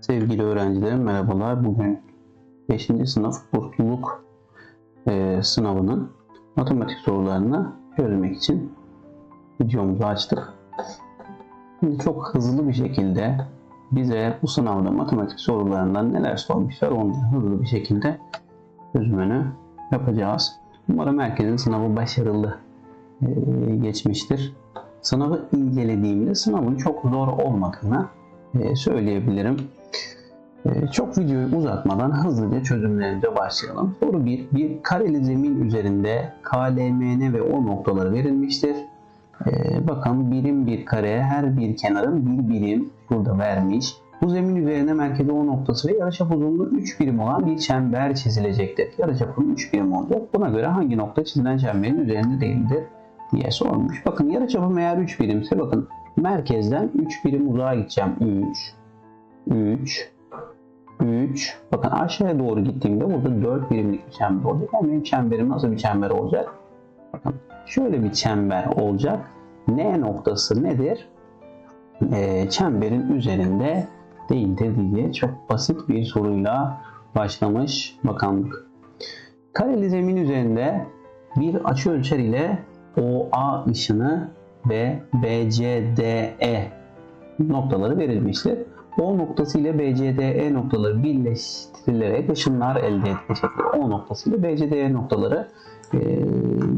Sevgili öğrencilerim merhabalar. Bugün 5. sınıf kurtluluk e, sınavının matematik sorularını çözmek için videomuzu açtık. Şimdi çok hızlı bir şekilde bize bu sınavda matematik sorularından neler sormuşlar onları hızlı bir şekilde çözümünü yapacağız. Umarım herkesin sınavı başarılı e, geçmiştir. Sınavı incelediğimde sınavın çok zor olmadığını e, söyleyebilirim. E, Çok videoyu uzatmadan hızlıca çözümlerimize başlayalım. Soru 1. Bir kareli zemin üzerinde KLMN ve O noktaları verilmiştir. E, Bakın birim bir kare her bir kenarın bir birim burada vermiş. Bu zemin üzerine merkezi O noktası ve yarıçap uzunluğu 3 birim olan bir çember çizilecektir. Yarıçapının 3 birim olacak. Buna göre hangi nokta çizilen çemberin üzerinde değildir diye sormuş. Bakın yarıçapım eğer 3 birimse bakın merkezden 3 birim uzağa gideceğim. 3 3 3 bakın aşağıya doğru gittiğimde burada 4 birimlik bir çember olacak. Yani benim çemberim nasıl bir çember olacak? Bakın şöyle bir çember olacak. N noktası nedir? Ee, çemberin üzerinde değildir diye çok basit bir soruyla başlamış bakanlık. Kareli zemin üzerinde bir açı ölçer ile OA ışını ve BCDE noktaları verilmiştir. O noktası ile BCDE noktaları birleştirilerek ışınlar elde edilecektir. O noktası ile BCDE noktaları e,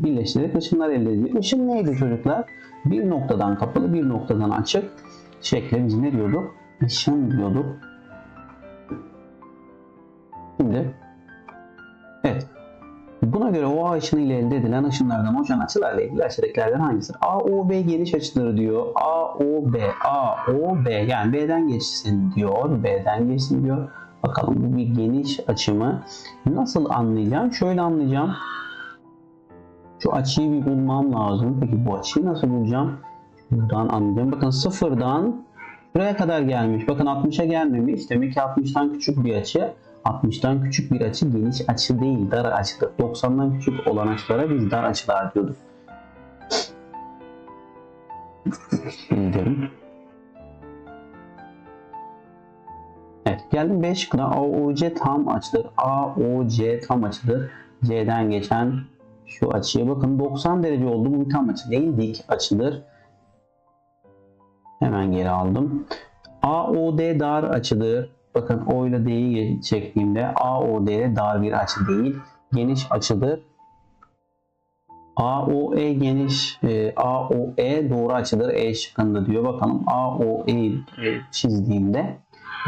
birleştirerek ışınlar elde edilecek. Işın neydi çocuklar? Bir noktadan kapalı, bir noktadan açık şekle biz ne diyorduk? Işın diyorduk. Şimdi Buna göre OA ışını ile elde edilen ışınlardan oluşan açılarla ilgili aşağıdakilerden hangisidir? AOB geniş açıları diyor. AOB, AOB yani B'den geçsin diyor. B'den geçsin diyor. Bakalım bu bir geniş açı mı? Nasıl anlayacağım? Şöyle anlayacağım. Şu açıyı bir bulmam lazım. Peki bu açıyı nasıl bulacağım? Buradan anlayacağım. Bakın sıfırdan buraya kadar gelmiş. Bakın 60'a gelmemiş. Demek ki 60'tan küçük bir açı. 60'tan küçük bir açı geniş açı değil, dar açıdır. 90'dan küçük olan açılara biz dar açılar diyorduk. Bildirim. Evet, geldim B şıkkına. AOC tam açıdır. AOC tam açıdır. C'den geçen şu açıya bakın 90 derece oldu. Bu tam açı değil, dik açıdır. Hemen geri aldım. AOD dar açıdır. Bakın O ile D'yi çektiğimde AOD dar bir açı değil. Geniş açıdır. AOE geniş, e, AOE doğru açıdır. E şıkkında diyor. Bakalım AOE'yi çizdiğimde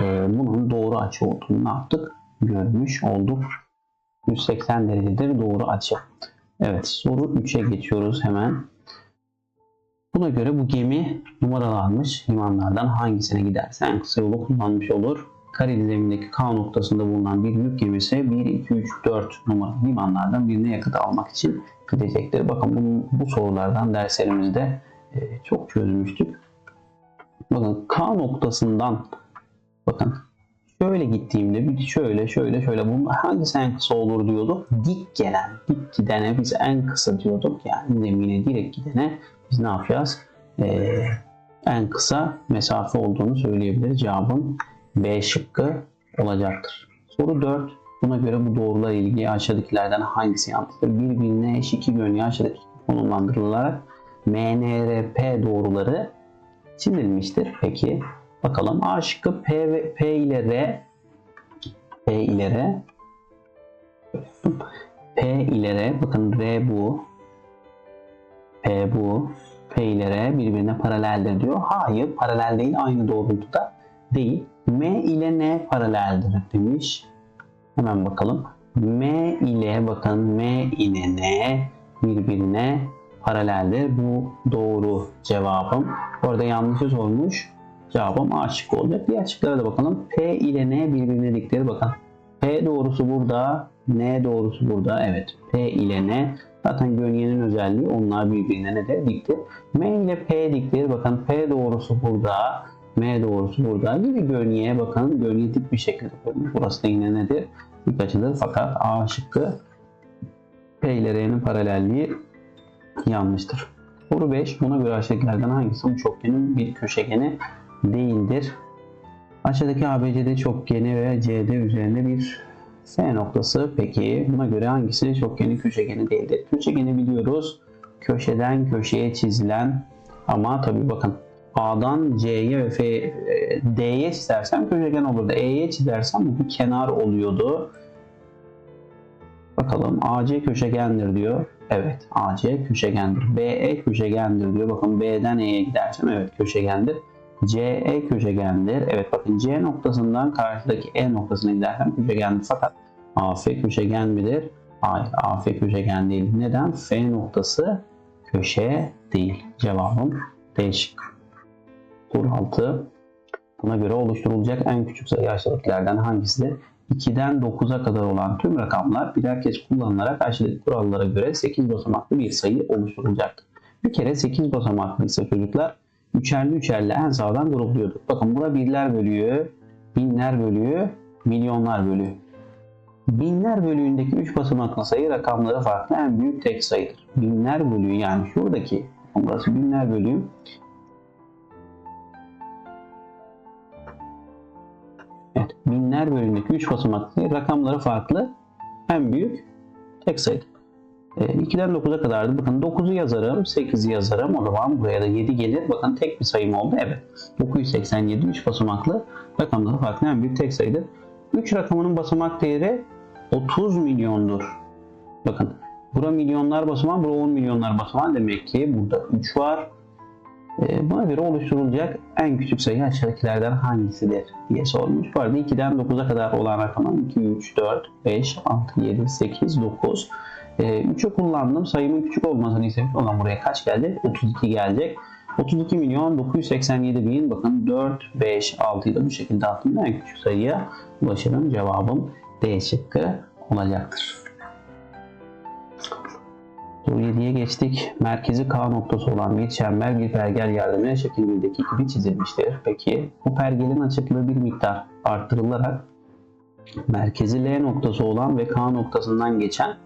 e, bunun doğru açı olduğunu ne yaptık? Görmüş olduk. 180 derecedir doğru açı. Evet soru 3'e geçiyoruz hemen. Buna göre bu gemi numaralanmış limanlardan hangisine giderse en kısa yolu kullanmış olur. Kareli zemindeki K noktasında bulunan bir yük gemisi 1, 2, 3, 4 numaralı limanlardan birine yakıt almak için gidecektir. Bakın bu, bu sorulardan derslerimizde e, çok çözmüştük. Bakın K noktasından bakın şöyle gittiğimde bir şöyle şöyle şöyle bunun hangisi en kısa olur diyorduk. Dik gelen, dik gidene biz en kısa diyorduk. Yani zemine direkt gidene biz ne yapacağız? Ee, en kısa mesafe olduğunu söyleyebiliriz. Cevabın B şıkkı olacaktır. Soru 4. Buna göre bu doğrular ilgili aşağıdakilerden hangisi yanlıştır? Birbirine eş iki yönlü aşağıdaki konumlandırılarak MNRP doğruları çizilmiştir. Peki bakalım A şıkkı P, ve, P ile R P ile R P ile R bakın R bu P bu P ile R birbirine paraleldir diyor. Hayır paralel değil aynı doğrultuda değil. M ile N paraleldir demiş. Hemen bakalım. M ile bakın M ile N birbirine paraleldir. Bu doğru cevabım. Orada yanlışı sormuş. Cevabım A şıkkı olacak. Diğer şıklara da bakalım. P ile N birbirine diktir. Bakın. P doğrusu burada. N doğrusu burada. Evet. P ile N. Zaten gönyenin özelliği onlar birbirine ne de diktir. M ile P diktir. Bakın P doğrusu burada. M doğrusu burada gibi gönye bakın gönye dik bir şekilde koymuş. Burası da yine nedir? Dik açıdır fakat A şıkkı P ile R'nin paralelliği yanlıştır. Soru 5. Buna göre aşağıdakilerden hangisi bu çokgenin bir köşegeni değildir? Aşağıdaki ABCD çokgeni ve CD üzerinde bir F noktası. Peki buna göre hangisi çokgeni köşegeni değildir? Köşegeni biliyoruz. Köşeden köşeye çizilen ama tabii bakın A'dan C'ye ve F, e, D'ye çizersem köşegen olurdu. E'ye çizersem bu bir kenar oluyordu. Bakalım AC köşegendir diyor. Evet AC köşegendir. BE köşegendir diyor. Bakın B'den E'ye gidersem evet köşegendir. CE köşegendir. Evet bakın C noktasından karşıdaki E noktasına gidersem köşegendir. Fakat AF köşegen midir? Hayır AF köşegen değil. Neden? F noktası köşe değil. Cevabım değişik. 46. Buna göre oluşturulacak en küçük sayı aşağıdakilerden hangisidir? 2'den 9'a kadar olan tüm rakamlar birer kez kullanılarak aşağıdaki kurallara göre 8 basamaklı bir sayı oluşturulacaktır. Bir kere 8 basamaklı ise çocuklar üçerli üçerli en sağdan grupluyorduk. Bakın burada birler bölüyor, binler bölüyor, milyonlar bölüyor. Binler bölüğündeki 3 basamaklı sayı rakamları farklı en büyük tek sayıdır. Binler bölüğü yani şuradaki burası binler bölüğü binler bölümündeki 3 basamaklı rakamları farklı en büyük tek sayı. E, 2'den 9'a kadardı. Bakın 9'u yazarım, 8'i yazarım. O zaman buraya da 7 gelir. Bakın tek bir sayım oldu. Evet. 987 3 basamaklı rakamları farklı en büyük tek sayıdır. 3 rakamının basamak değeri 30 milyondur. Bakın bura milyonlar basamağı, bura 10 milyonlar basamağı. Demek ki burada 3 var. E, Buna göre oluşturulacak en küçük sayı aşağıdakilerden hangisidir diye sormuş. Bu arada 2'den 9'a kadar olan rakamlar 2, 3, 4, 5, 6, 7, 8, 9. 3'ü kullandım. Sayımın küçük olmasını istemiş. Olan buraya kaç geldi? 32 gelecek. 32 milyon 987 bin. Bakın 4, 5, 6'yı da bu şekilde attım. En küçük sayıya ulaşırım. Cevabım D şıkkı olacaktır. Soru 7'ye geçtik. Merkezi K noktası olan bir çember bir pergel yardımıyla şekil 1'deki gibi çizilmiştir. Peki bu pergelin açıklığı bir miktar arttırılarak merkezi L noktası olan ve K noktasından geçen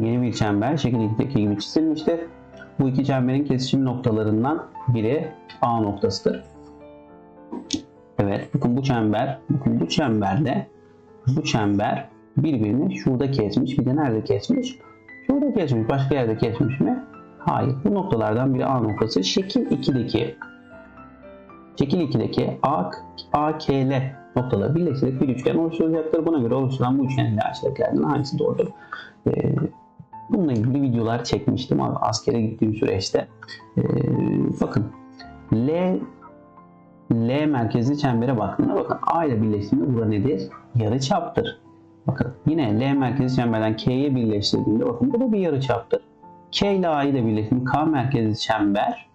yeni bir çember şekil 2'deki gibi çizilmiştir. Bu iki çemberin kesişim noktalarından biri A noktasıdır. Evet bakın bu çember, bakın bu çemberde bu çember birbirini şurada kesmiş. Bir de nerede kesmiş? Şurada kesmiş. Başka yerde kesmiş mi? Hayır. Bu noktalardan biri A noktası. Şekil 2'deki şekil 2'deki A, AKL noktaları birleştirerek bir üçgen oluşturulacaktır. Buna göre oluşturulan bu üçgenin aşağıdakilerden hangisi doğrudur? Ee, bununla ilgili videolar çekmiştim askere gittiğim süreçte. Ee, bakın L L merkezli çembere baktığında bakın A ile birleştiğinde bura nedir? Yarı çaptır. Bakın yine L merkezi çemberden K'ye birleştirdiğimde bakın bu da bir yarıçaptır. K ile A'yı da birleştirdiğimde K merkezi çember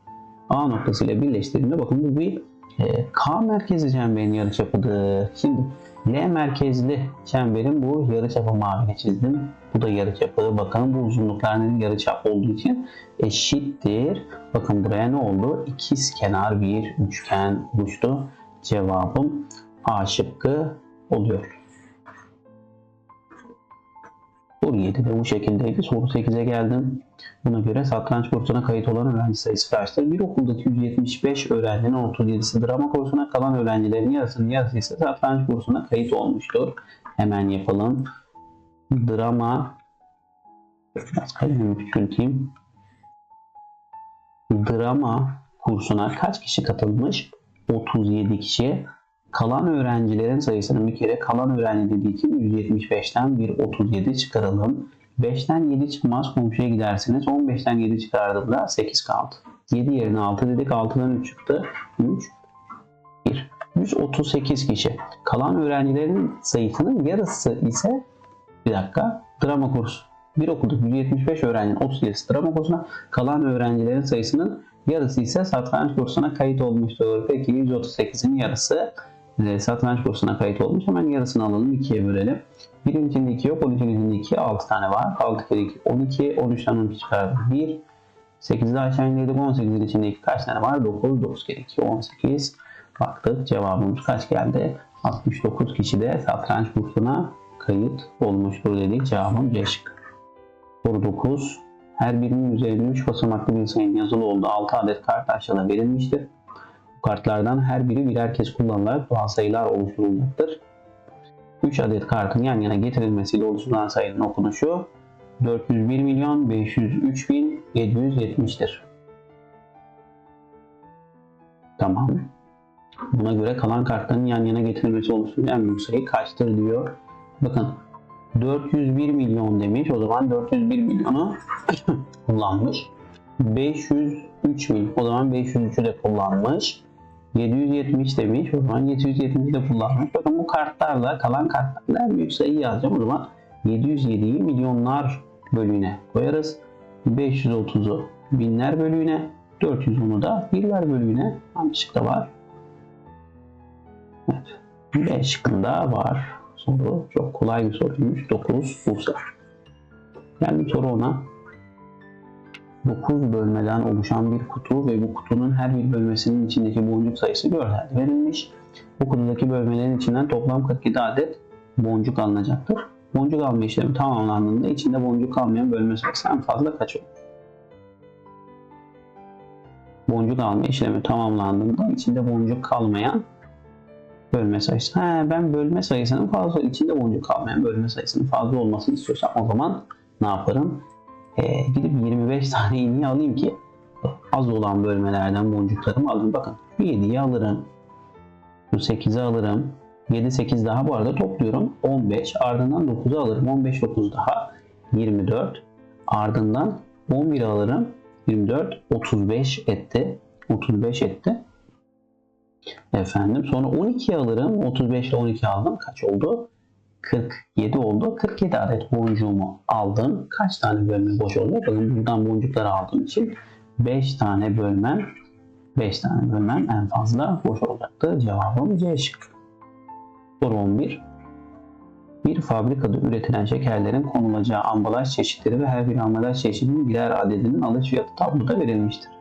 A noktasıyla birleştirdiğimde bakın bu bir e, K merkezi çemberin yarıçapıdır. Şimdi L merkezli çemberin bu yarıçapı mavine çizdim. Bu da yarıçapı. Bakın bu uzunluklar nedir? Yarıçap olduğu için eşittir. Bakın buraya ne oldu? İkiz kenar bir üçgen oluştu. Cevabım A şıkkı oluyor. Soru 7 de bu şekildeydi. Soru 8'e geldim. Buna göre satranç kursuna kayıt olan öğrenci sayısı kaçtır? Bir okuldaki 175 öğrencinin 37'si drama kursuna kalan öğrencilerin yarısının yarısı ise satranç kursuna kayıt olmuştur. Hemen yapalım. Drama biraz kalemimi küçülteyim. Drama kursuna kaç kişi katılmış? 37 kişi. Kalan öğrencilerin sayısının bir kere kalan öğrenci dediği için 175'ten bir 37 çıkaralım. 5'ten 7 çıkmaz komşuya gidersiniz. 15'ten 7 çıkardığımda 8 kaldı. 7 yerine 6 dedik. 6'dan 3 çıktı. 3, 1. 138 kişi. Kalan öğrencilerin sayısının yarısı ise bir dakika drama kursu. Bir okulda 175 öğrencinin 37'si drama kursuna kalan öğrencilerin sayısının yarısı ise satranç kursuna kayıt olmuştur. Peki 138'in yarısı e, satranç kursuna kayıt olmuş. Hemen yarısını alalım. 2'ye bölelim. Birin içinde 2 yok. 12'nin içinde 2. 6 tane var. 6 kere 2. 12. 13'ten 12 çıkardım. 1. 8'de aşağı indirdik. 18'in içinde 2 kaç tane var? 9. 9 kere 2. 18. Baktık. Cevabımız kaç geldi? 69 kişi de satranç kursuna kayıt olmuştur dedik. Cevabım C şıkkı. Soru 9. Her birinin üzerinde 3 basamaklı bir sayının yazılı olduğu 6 adet kart aşağıda verilmiştir. Bu kartlardan her biri birer kez kullanılarak doğal sayılar oluşturulacaktır. 3 adet kartın yan yana getirilmesiyle oluşturulan sayının okunuşu 401 milyon 503 bin 770'tir. Tamam. Buna göre kalan kartların yan yana getirilmesi oluşturulan en büyük sayı kaçtır diyor. Bakın 401 milyon demiş. O zaman 401 milyonu kullanmış. 503 milyon. O zaman 503'ü de kullanmış. 770 demiş. O zaman 770'i de kullanmış. Bakın bu kartlarla kalan kartlarla en büyük sayıyı yazacağım. O zaman 707'yi milyonlar bölüğüne koyarız. 530'u binler bölüğüne. 410'u da birler bölüğüne. Hangi şıkta var? Evet. B şıkkında var. Soru çok kolay bir soruymuş. 9 Bursa. Geldim soru ona. 9 bölmeden oluşan bir kutu ve bu kutunun her bir bölmesinin içindeki boncuk sayısı görselde verilmiş. Bu kutudaki bölmelerin içinden toplam 47 adet boncuk alınacaktır. Boncuk alma işlemi tamamlandığında içinde boncuk kalmayan bölme sayısı en fazla kaç olur? Boncuk alma işlemi tamamlandığında içinde boncuk kalmayan bölme sayısı. He, ben bölme sayısının fazla, içinde boncuk kalmayan bölme sayısının fazla olmasını istiyorsam o zaman ne yaparım? Ee, gidip 25 tane iğneyi alayım ki az olan bölmelerden boncuklarımı alayım. Bakın şu 7'yi alırım. Bu 8'i alırım. 7, 8 daha bu arada topluyorum. 15. Ardından 9'u alırım. 15, 9 daha 24. Ardından 11 alırım. 24, 35 etti. 35 etti. Efendim sonra 12 alırım. 35 ile 12 aldım. Kaç oldu? 47 oldu. 47 adet boncuğumu aldım. Kaç tane bölme boş oldu? Bakın buradan boncukları aldığım için 5 tane bölmem 5 tane bölmem en fazla boş olacaktı. Cevabım C şıkkı. Soru 11. Bir fabrikada üretilen şekerlerin konulacağı ambalaj çeşitleri ve her bir ambalaj çeşidinin birer adedinin alış fiyatı tabloda verilmiştir.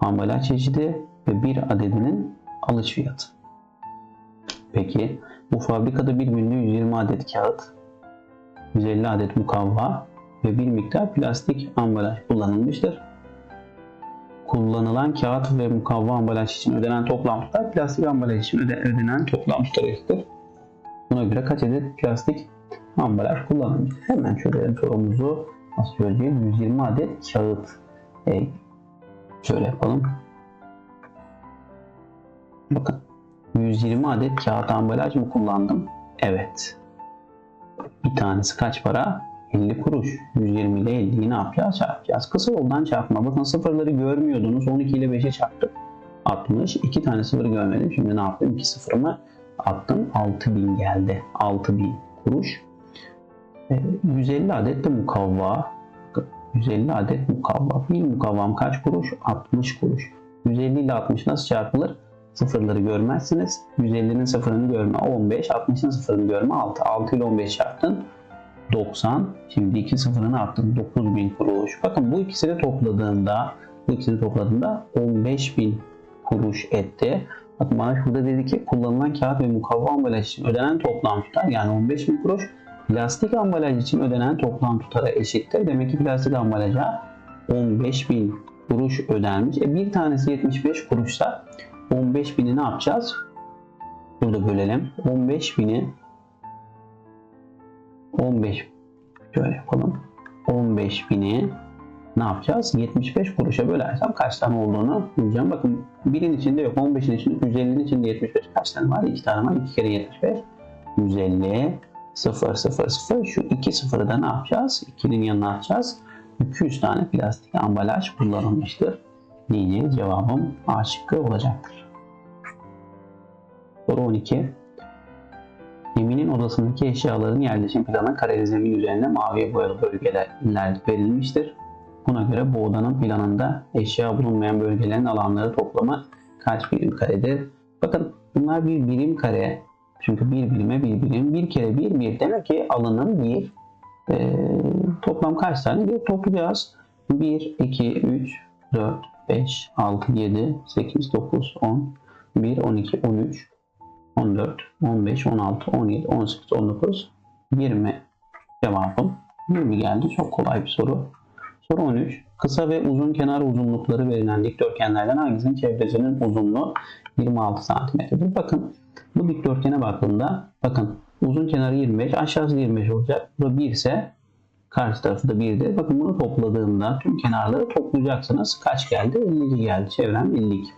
Ambalaj çeşidi ve bir adedinin alış fiyatı. Peki bu fabrikada bir günde 120 adet kağıt, 150 adet mukavva ve bir miktar plastik ambalaj kullanılmıştır. Kullanılan kağıt ve mukavva ambalaj için ödenen toplam tutar plastik ambalaj için öde- ödenen toplam tutara eşittir. Buna göre kaç adet plastik ambalaj kullanılmış? Hemen çözelim sorumuzu. Nasıl çözeceğiz? 120 adet kağıt. E, şöyle yapalım. Bakın 120 adet kağıt ambalaj mı kullandım? Evet. Bir tanesi kaç para? 50 kuruş. 120 ile 50'yi ne yapacağız? Çarpacağız. Kısa yoldan çarpma. Bakın sıfırları görmüyordunuz. 12 ile 5'e çarptık. 60. 2 tane sıfır görmedim. Şimdi ne yaptım? 2 sıfırımı attım. 6000 geldi. 6000 kuruş. E, 150 adet de mukavva. 150 adet mukavva. Bir mukavvam kaç kuruş? 60 kuruş. 150 ile 60 nasıl çarpılır? Sıfırları görmezsiniz. 150'nin sıfırını görme 15, 60'ın sıfırını görme 6. 6 ile 15 çarptın. 90. Şimdi iki sıfırını attım. 9000 kuruş. Bakın bu ikisini topladığında bu ikisini topladığında 15000 kuruş etti. Bakın bana şurada dedi ki kullanılan kağıt ve mukavva ambalaj için ödenen toplam tutar yani 15000 kuruş plastik ambalaj için ödenen toplam tutara eşittir. Demek ki plastik ambalaja 15000 kuruş ödenmiş. E bir tanesi 75 kuruşsa 15 bini ne yapacağız? Burada bölelim. 15 bini 15 şöyle yapalım. 15 bini ne yapacağız? 75 kuruşa bölersem kaç tane olduğunu bulacağım. Bakın birin içinde yok. 15'in içinde 150'nin içinde 75 kaç tane var? 2 tane var. 2 kere 75. 150 0 0 0 şu iki sıfırı da ne yapacağız? 2'nin yanına atacağız. 200 tane plastik ambalaj kullanılmıştır. Diyeceğiz cevabım A şıkkı olacaktır. Soru 12. Geminin odasındaki eşyaların yerleşim planı kareli zemin üzerinde maviye boyalı bölgeler verilmiştir. Buna göre bu odanın planında eşya bulunmayan bölgelerin alanları toplamı kaç birim karedir? Bakın bunlar bir birim kare. Çünkü bir birime bir birim. Bir kere bir bir. Demek ki alanın bir. Ee, toplam kaç tane? Bir toplayacağız. 1, 2, 3, 4, 5, 6, 7, 8, 9, 10, 1, 12, 13, 14, 15, 16, 17, 18, 19, 20 cevabım 20 geldi. Çok kolay bir soru. Soru 13. Kısa ve uzun kenar uzunlukları verilen dikdörtgenlerden hangisinin çevresinin uzunluğu 26 santimetredir? Bakın bu dikdörtgene baktığımda bakın uzun kenarı 25 aşağısı 25 olacak. Bu 1 ise karşı tarafı da 1'dir. Bakın bunu topladığımda tüm kenarları toplayacaksınız. Kaç geldi? 52 geldi. Çevrem 52.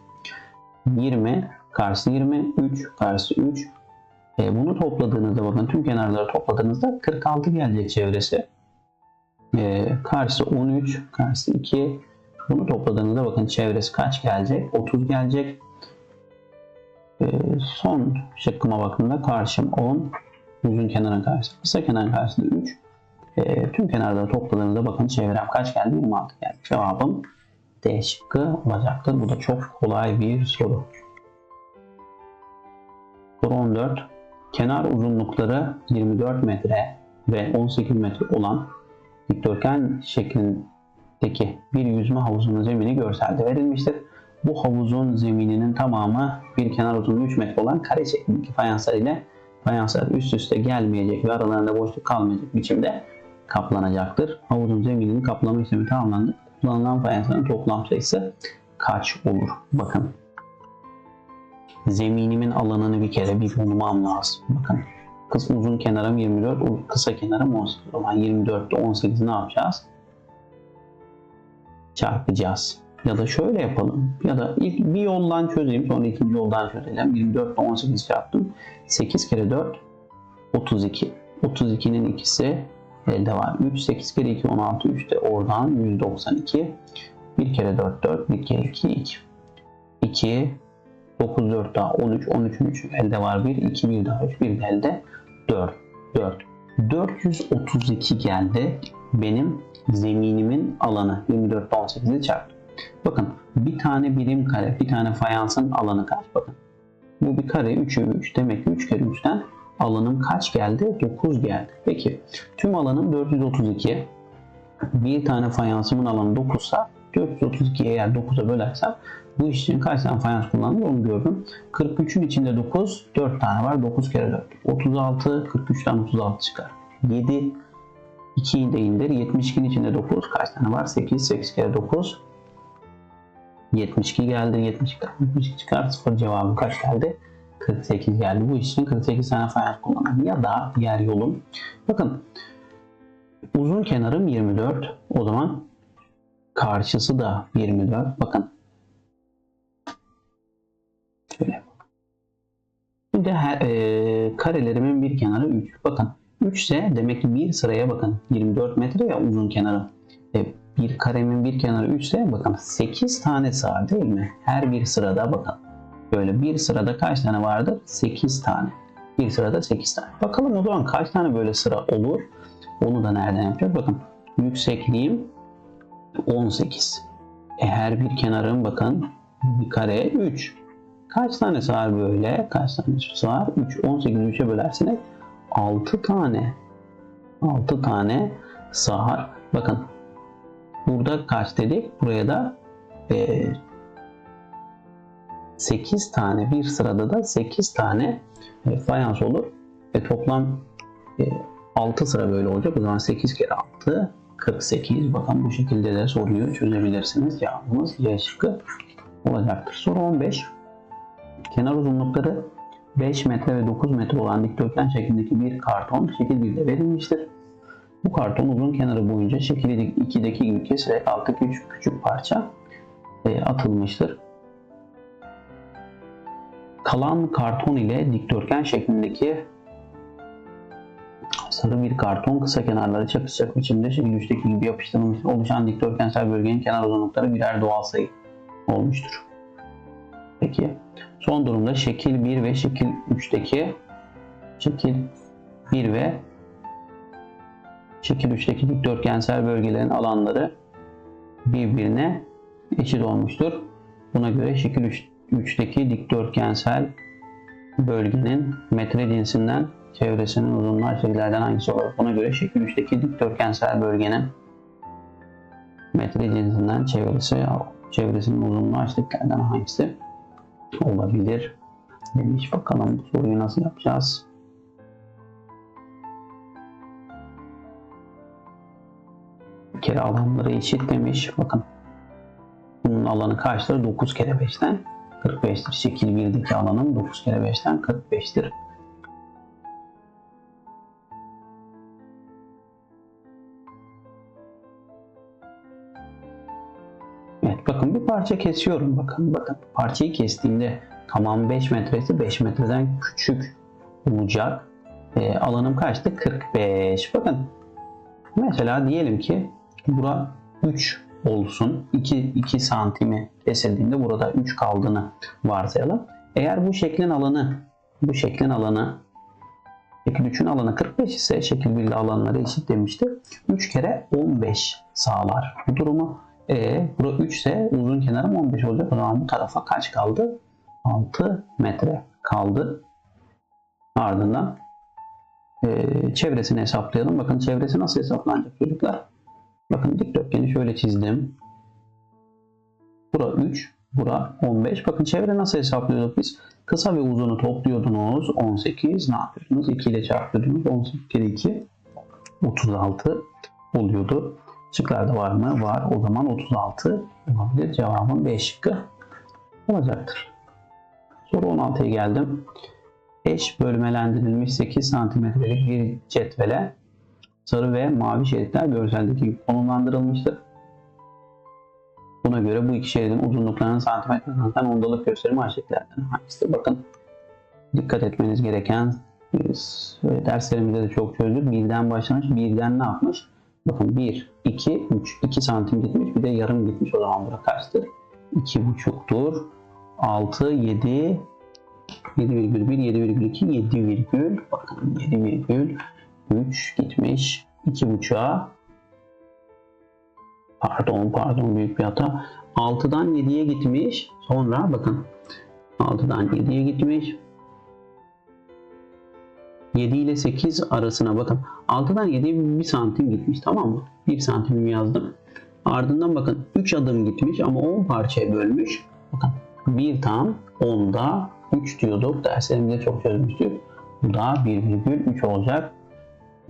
20 karşısı 20 3 karşısı 3 e, bunu topladığınızda bakın tüm kenarları topladığınızda 46 gelecek çevresi. E, karşısı 13, karşısı 2. Bunu topladığınızda bakın çevresi kaç gelecek? 30 gelecek. E, son şıkkıma bakımda karşım 10. Uzun kenarın karşısı, kısa kenarın karşısı 3. E, tüm kenarları topladığınızda bakın çevrem kaç geldi? 26 geldi. Cevabım D şıkkı olacaktır. Bu da çok kolay bir soru. Soru 14. Kenar uzunlukları 24 metre ve 18 metre olan dikdörtgen şeklindeki bir yüzme havuzunun zemini görselde verilmiştir. Bu havuzun zemininin tamamı bir kenar uzunluğu 3 metre olan kare şeklindeki fayanslar ile fayanslar üst üste gelmeyecek ve aralarında boşluk kalmayacak biçimde kaplanacaktır. Havuzun zemininin kaplama işlemi tamamlandı. Kullanılan fayansların toplam sayısı kaç olur? Bakın zeminimin alanını bir kere bir bulmam lazım. Bakın kısa uzun kenarım 24, kısa kenarım 18. O zaman 24 ile 18 ne yapacağız? Çarpacağız. Ya da şöyle yapalım. Ya da ilk bir yoldan çözeyim sonra ikinci yoldan çözelim. 24 ile 18 çarptım. 8 kere 4 32. 32'nin ikisi elde var. 3, 8 kere 2 16, 3 de oradan 192. 1 kere 4 4, 1 kere 2 2. 2 9 4 daha 13 13 3 elde var 1 2 1 daha 3 1 de elde 4 4 432 geldi benim zeminimin alanı 24 18'i çarptım. Bakın bir tane birim kare bir tane fayansın alanı kaç bakın. Bu bir kare 3'ü 3 demek ki 3 kere 3'ten alanım kaç geldi? 9 geldi. Peki tüm alanım 432. Bir tane fayansımın alanı 9 sa 432'ye eğer 9'a bölersem bu iş için kaç tane fayans kullandım onu gördüm. 43'ün içinde 9, 4 tane var. 9 kere 4. 36, 43'ten 36 çıkar. 7, 2'yi de indir. 72'nin içinde 9 kaç tane var? 8, 8 kere 9. 72 geldi. 72, 72 çıkar. 0 cevabı kaç geldi? 48 geldi. Bu için 48 tane fayans kullandım. Ya da diğer yolum. Bakın uzun kenarım 24. O zaman karşısı da 24. Bakın Şöyle. Bir de e, karelerimin bir kenarı 3. Bakın 3 ise demek ki bir sıraya bakın 24 metre ya uzun kenarı. E, bir karemin bir kenarı 3 ise bakın 8 tane sığar değil mi? Her bir sırada bakın. Böyle bir sırada kaç tane vardır? 8 tane. Bir sırada 8 tane. Bakalım o zaman kaç tane böyle sıra olur? Onu da nereden yapacağız? Bakın yüksekliğim 18. E, her bir kenarım bakın bir kare 3. Kaç tane sığar böyle? Kaç tane sığar? 3. 18'i 3'e bölerseniz 6 tane. 6 tane sığar. Bakın burada kaç dedik? Buraya da e, 8 tane bir sırada da 8 tane e, fayans olur. Ve toplam e, 6 sıra böyle olacak. O zaman 8 kere 6 48. Bakın bu şekilde de soruyu çözebilirsiniz. Cevabımız Y şıkkı olacaktır. Soru 15. Kenar uzunlukları 5 metre ve 9 metre olan dikdörtgen şeklindeki bir karton şekil 1'de verilmiştir. Bu karton uzun kenarı boyunca şekil 2'deki gibi kesilerek altı küçük küçük parça e, atılmıştır. Kalan karton ile dikdörtgen şeklindeki sarı bir karton kısa kenarları çakışacak biçimde şekil 3'teki gibi yapıştırılmış oluşan dikdörtgensel bölgenin kenar uzunlukları birer doğal sayı olmuştur. Peki son durumda şekil 1 ve şekil 3'teki şekil 1 ve şekil 3'teki dikdörtgensel bölgelerin alanları birbirine eşit olmuştur. Buna göre şekil 3'teki dikdörtgensel bölgenin metre cinsinden çevresinin uzunluğu aşağıdakilerden hangisi olur? Buna göre şekil 3'teki dikdörtgensel bölgenin metre cinsinden çevresi çevresinin uzunluğu aşağıdakilerden hangisi olabilir? Demiş bakalım bu soruyu nasıl yapacağız? Kere alanları eşit demiş. Bakın bunun alanı kaçtır? 9 kere 5'ten 45'tir. Şekil 1'deki alanım 9 kere 5'ten 45'tir. Evet bakın bir parça kesiyorum. Bakın bakın parçayı kestiğimde tamam 5 metresi 5 metreden küçük olacak. Ee, alanım kaçtı? 45. Bakın mesela diyelim ki bura 3 olsun. 2, 2 santimi kesildiğinde burada 3 kaldığını varsayalım. Eğer bu şeklin alanı bu şeklin alanı şekil 3'ün alanı 45 ise şekil 1 ile alanları eşit demişti. 3 kere 15 sağlar bu durumu. E, bura 3 ise uzun kenarım 15 olacak. O zaman bu tarafa kaç kaldı? 6 metre kaldı. Ardından e, çevresini hesaplayalım. Bakın çevresi nasıl hesaplanacak çocuklar? Bakın dikdörtgeni şöyle çizdim. Bura 3, bura 15. Bakın çevre nasıl hesaplıyorduk biz? Kısa ve uzunu topluyordunuz. 18 ne yapıyordunuz? 2 ile çarpıyordunuz. 18 kere 2 36 oluyordu. Şıklarda var mı? Var. O zaman 36 olabilir. Cevabın B şıkkı olacaktır. Soru 16'ya geldim. Eş bölmelendirilmiş 8 santimetrelik bir cetvele sarı ve mavi şeritler görseldeki konumlandırılmıştır. Buna göre bu iki şeridin uzunluklarının santimetrelerden ondalık gösterimi aşağıdakilerden hangisidir? Bakın dikkat etmeniz gereken biz derslerimizde de çok çözdük. Birden başlamış, birden ne yapmış? Bakın 1, 2, 3, 2 santim gitmiş. Bir de yarım gitmiş o zaman bura kaçtır? 2,5'tur. 6, 7, 7,1, 7,2, 7, bakın 7, 3 gitmiş. 2.5'a pardon pardon büyük bir hata. 6'dan 7'ye gitmiş. Sonra bakın 6'dan 7'ye gitmiş. 7 ile 8 arasına bakın. 6'dan 7'ye 1 santim gitmiş tamam mı? 1 santim yazdım. Ardından bakın 3 adım gitmiş ama 10 parçaya bölmüş. Bakın 1 tam 10'da 3 diyorduk. Derslerimizde çok çözmüştük. Bu da 1,3 olacak.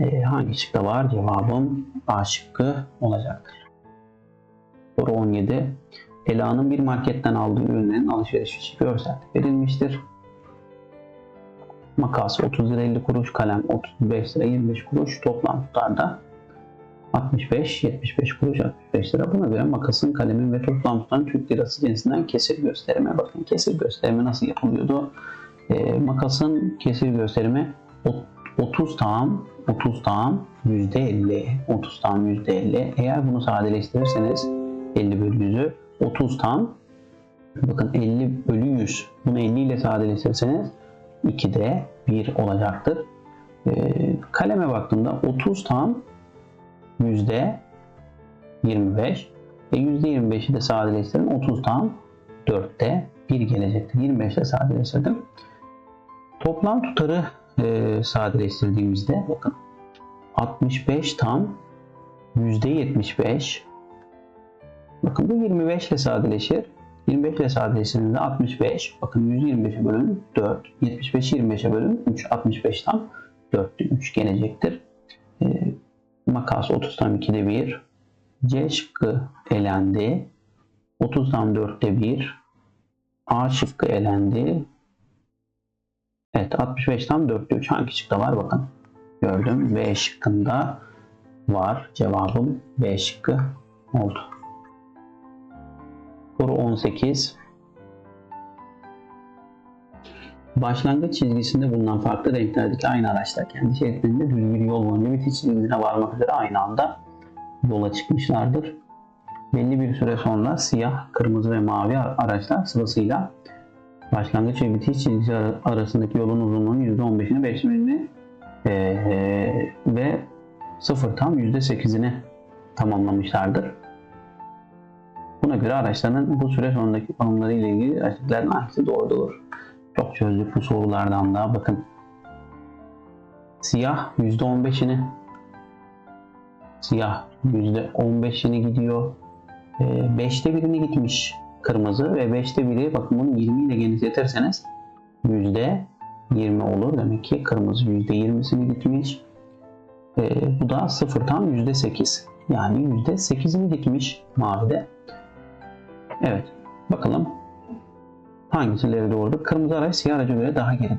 Ee, hangi şıkta var? Cevabım A şıkkı olacaktır. Soru 17. Ela'nın bir marketten aldığı ürünlerin alışveriş fişi görsel verilmiştir. Makas 30 lira 50 kuruş, kalem 35 lira 25 kuruş, toplam tutarda 65, 75 kuruş, 65 lira. Buna göre makasın, kalemin ve toplam tutan Türk lirası cinsinden kesir gösterime bakın. Kesir gösterimi nasıl yapılıyordu? E, makasın kesir gösterimi 30 tam, 30 tam %50, 30 tam %50. Eğer bunu sadeleştirirseniz 50 bölü 100'ü 30 tam bakın 50 bölü 100 bunu 50 ile sadeleştirirseniz 2'de 1 olacaktır. Ee, kaleme baktığımda 30 tam yüzde 25 e yüzde 25'i de sadeleştirin 30 tam 4'te 1 gelecektir. 25 ile sadeleştirdim. Toplam tutarı e, sadeleştirdiğimizde bakın 65 tam yüzde 75 bakın bu 25 ile sadeleşir. 25 ile sadeleştiğinde 65. Bakın 125'e bölün 4. 75'i 25'e bölün 3. 65 tam 4'te 3 gelecektir. E, makas 30 tam 2'de 1. C şıkkı elendi. 30 tam 4'te 1. A şıkkı elendi. Evet 65 tam 4'te 3. Hangi şıkta var bakın. Gördüm. B şıkkında var. Cevabım B şıkkı oldu. Soru 18. Başlangıç çizgisinde bulunan farklı renklerdeki aynı araçlar kendi şeritlerinde düz bir yol boyunca bitiş çizgisine varmak üzere aynı anda yola çıkmışlardır. Belli bir süre sonra siyah, kırmızı ve mavi araçlar sırasıyla başlangıç ve bitiş çizgisi arasındaki yolun uzunluğunun %15'ini 5'ini ee, ve 0 tam %8'ini tamamlamışlardır. Buna göre araçların bu süre sonundaki konumları ile ilgili açıkların hangisi doğrudur? Çok çözdük bu sorulardan da. Bakın siyah %15'ini siyah %15'ini gidiyor. 5'te birini gitmiş kırmızı ve 5'te biri bakın bunu 20 ile genişletirseniz %20 olur. Demek ki kırmızı %20'sini gitmiş. bu da 0 tam %8. Yani %8'ini gitmiş mavide. Evet. Bakalım hangisileri doğrudur? Kırmızı araç siyah araca göre daha geri.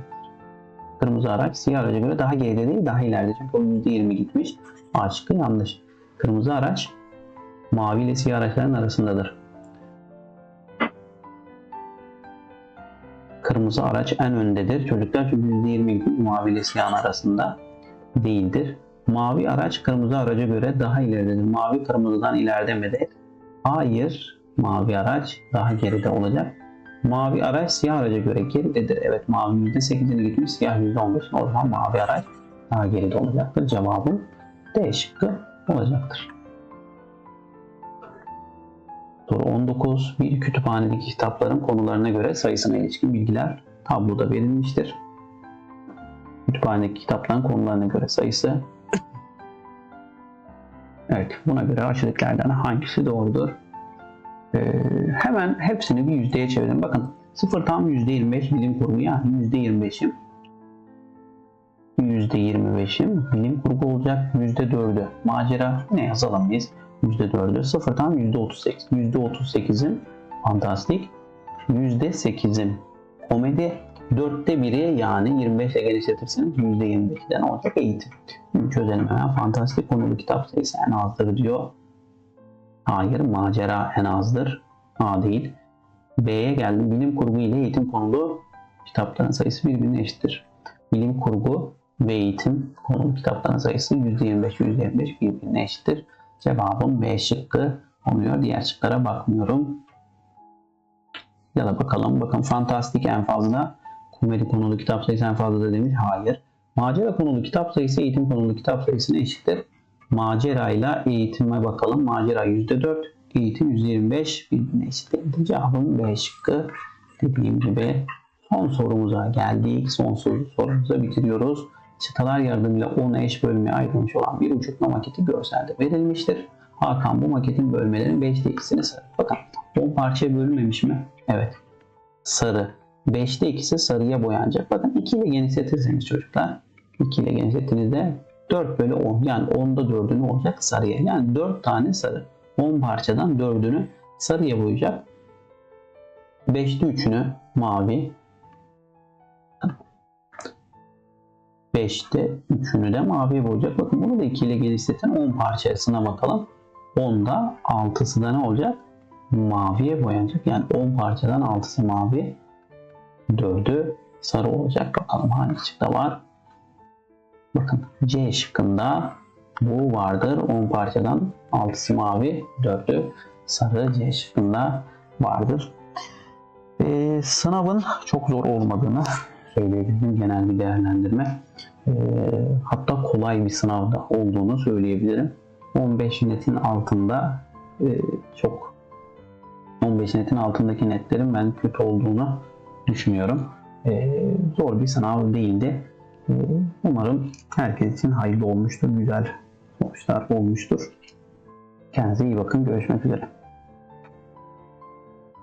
Kırmızı araç siyah araca göre daha geride değil daha ileride. Çünkü o %20 gitmiş. A yanlış. Kırmızı araç mavi ile siyah araçların arasındadır. Kırmızı araç en öndedir. Çocuklar çünkü %20 gitmiş mavi ile siyahın arasında değildir. Mavi araç kırmızı araca göre daha ileridedir. Mavi kırmızıdan ileride midir? Hayır. Mavi araç daha geride olacak. Mavi araç siyah araca göre geridedir. Evet mavi %8'ini gitmiş, siyah %15'ini. O zaman mavi araç daha geride olacaktır. Cevabım D şıkkı olacaktır. Soru 19. Bir kütüphanedeki kitapların konularına göre sayısına ilişkin bilgiler tabloda verilmiştir. Kütüphanedeki kitapların konularına göre sayısı Evet, buna göre aşağıdakilerden hangisi doğrudur? Ee, hemen hepsini bir yüzdeye çevirelim. Bakın 0 tam %25 bilim kurgu yani %25'im. %25'im bilim kurgu olacak. %4'ü macera ne yazalım biz? %4'ü 0 tam %38. %38'im fantastik. %8'im komedi. Dörtte biri yani 25 ile genişletirseniz %25'den olacak eğitim. Çözelim hemen. Fantastik konulu kitap sayısı en azdır diyor. Hayır, macera en azdır. A değil. B'ye geldim. Bilim kurgu ile eğitim konulu kitapların sayısı birbirine eşittir. Bilim kurgu ve eğitim konulu kitapların sayısı %25, %25 birbirine eşittir. Cevabım B şıkkı oluyor. Diğer şıklara bakmıyorum. Ya da bakalım. Bakın fantastik en fazla. Komedi konulu kitap sayısı en fazla da demiş. Hayır. Macera konulu kitap sayısı eğitim konulu kitap sayısına eşittir. Macera ile eğitime bakalım. Macera %4, eğitim %25 birbirine eşittir. Cevabım B şıkkı. Dediğim gibi son sorumuza geldik. Son soru, sorumuza bitiriyoruz. Çıtalar yardımıyla 10 eş bölmeye ayrılmış olan bir uçurtma maketi görselde verilmiştir. Hakan bu maketin bölmelerin 5'te 2'sini sarı. Bakın 10 parçaya bölünmemiş mi? Evet. Sarı. 5'te 2'si sarıya boyanacak. Bakın 2 ile genişletirseniz çocuklar 2 ile genişlettiğinizde 4 bölü 10 yani 10'da 4'ünü olacak sarıya. Yani 4 tane sarı. 10 parçadan 4'ünü sarıya boyayacak. 5'te 3'ünü mavi. 5'te 3'ünü de maviye boyayacak. Bakın bunu da 2 ile genişletin 10 parçasına bakalım. 10'da 6'sı da ne olacak? Maviye boyanacak. Yani 10 parçadan 6'sı mavi. 4'ü sarı olacak. Bakalım hangi çıkta var? Bakın C şıkkında bu vardır. 10 parçadan 6'sı mavi, 4'ü sarı C şıkkında vardır. Ee, sınavın çok zor olmadığını söyleyebilirim. Genel bir değerlendirme. Ee, hatta kolay bir sınavda olduğunu söyleyebilirim. 15 netin altında e, çok 15 netin altındaki netlerin ben kötü olduğunu düşünüyorum. Ee, zor bir sınav değildi. Ee, Umarım herkes için hayırlı olmuştur, güzel sonuçlar olmuştur. Kendinize iyi bakın, görüşmek üzere.